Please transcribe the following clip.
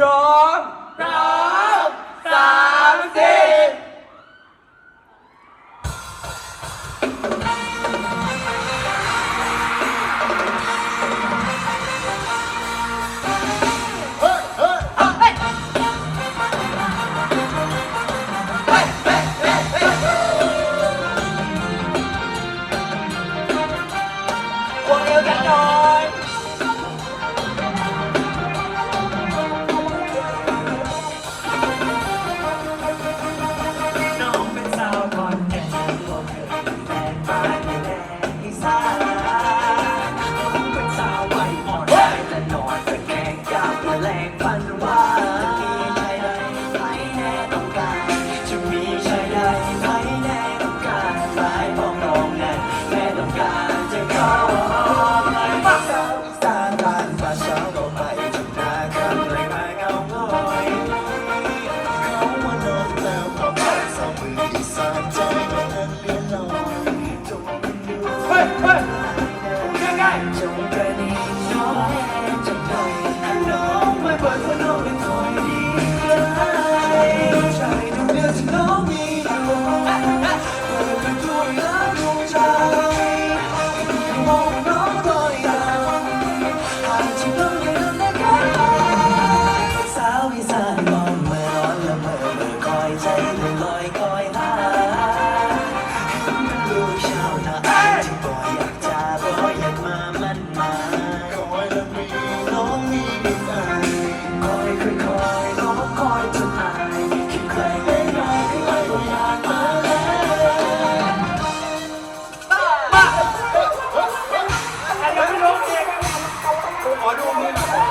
สองสองสามสี่ ลอยกอยลาลูกชาวนาที่บ่อยอยากจาบ่อยอยากมามันมาคอยและมีน้องมีบุญอคอยคอยคอยน้องคอยจนอายคิดใครไม่ได้คือไอยากมาแล้วมา